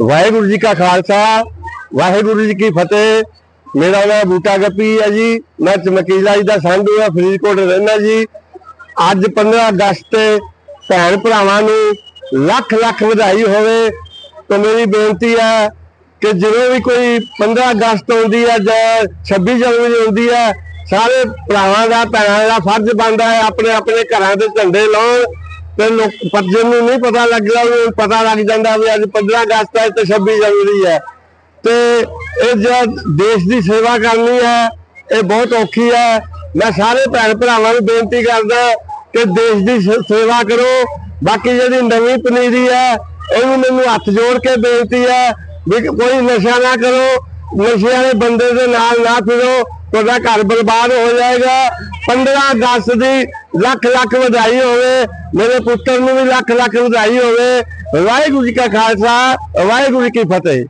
ਵਾਹਿਗੁਰੂ ਜੀ ਕਾ ਖਾਲਸਾ, ਵਾਹਿਗੁਰੂ ਜੀ ਕੀ ਫਤਿਹ। ਮੇਰਾ ਨਾਮ ਬੂਟਾ ਗੱਪੀ ਹੈ ਜੀ। ਮੈਂ ਚਮਕੀਲਾ ਜੀ ਦਾ ਸੰਧੂ ਆ ਫਰੀਦਕੋਟ ਰਹਿਣਾ ਜੀ। ਅੱਜ 15 ਅਗਸਤ ਤੇ ਭੈਣ ਭਰਾਵਾਂ ਨੂੰ ਲੱਖ ਲੱਖ ਵਧਾਈ ਹੋਵੇ ਤੇ ਮੇਰੀ ਬੇਨਤੀ ਹੈ ਕਿ ਜਦੋਂ ਵੀ ਕੋਈ 15 ਅਗਸਤ ਆਉਂਦੀ ਹੈ ਜਾਂ 26 ਜਨਵਰੀ ਆਉਂਦੀ ਹੈ, ਸਾਰੇ ਭਰਾਵਾਂ ਦਾ, ਭੈਣਾਂ ਦਾ ਫਰਜ਼ ਬਣਦਾ ਹੈ ਆਪਣੇ ਆਪਣੇ ਘਰਾਂ ਦੇ ਝੰਡੇ ਲਾਉਣ ਤੇ ਲੋਕ ਪੱਜੇ ਨੂੰ ਨਹੀਂ ਪਤਾ ਲੱਗਦਾ ਉਹ ਪਤਾ ਲੱਗ ਜਾਂਦਾ ਵੀ ਅੱਜ 15 ਅਗਸਤ ਹੈ ਤੇ 26 ਜਨਵਰੀ ਹੈ। ਤੇ ਇਹ ਜਦ ਦੇਸ਼ ਦੀ ਸੇਵਾ ਕਰਨੀ ਹੈ, ਇਹ ਬਹੁਤ ਔਖੀ ਹੈ। ਮੈਂ ਸਾਰੇ ਭੈਣ ਭਰਾਵਾਂ ਨੂੰ ਬੇਨਤੀ ਕਰਦਾ ਕਿ ਦੇਸ਼ ਦੀ ਸ- ਸੇਵਾ ਕਰੋ। ਬਾਕੀ ਜਿਹੜੀ ਨਵੀਂ ਪਨੀਰੀ ਹੈ ਇਹਨੂੰ ਮੈਨੂੰ ਹੱਥ ਜੋੜ ਕੇ ਬੇਨਤੀ ਹੈ ਵੀ ਕੋਈ ਨਸ਼ਾ ਨਾ ਕਰੋ। ਨਸ਼ੇ ਵਾਲੇ ਬੰਦੇ ਦੇ ਨਾਲ ਨਾ ਫਿਰੋ, ਤੁਹਾਡਾ ਘਰ ਬਰਬਾਦ ਹੋ ਜਾਏਗਾ। 15 ਅਗਸਤ ਦੀ ਲੱਖ ਲੱਖ ਵਧਾਈ ਹੋਵੇ, ਮੇਰੇ ਪੁੱਤਰ ਨੂੰ ਵੀ ਲੱਖ ਲੱਖ ਵਧਾਈ ਹੋਵੇ। ਵਾਹਿਗੁਰੂ ਜੀ ਕਾ ਖਾਲਸਾ, ਵਾਹਿਗੁਰੂ ਜੀ ਕੀ ਫਤਿਹ।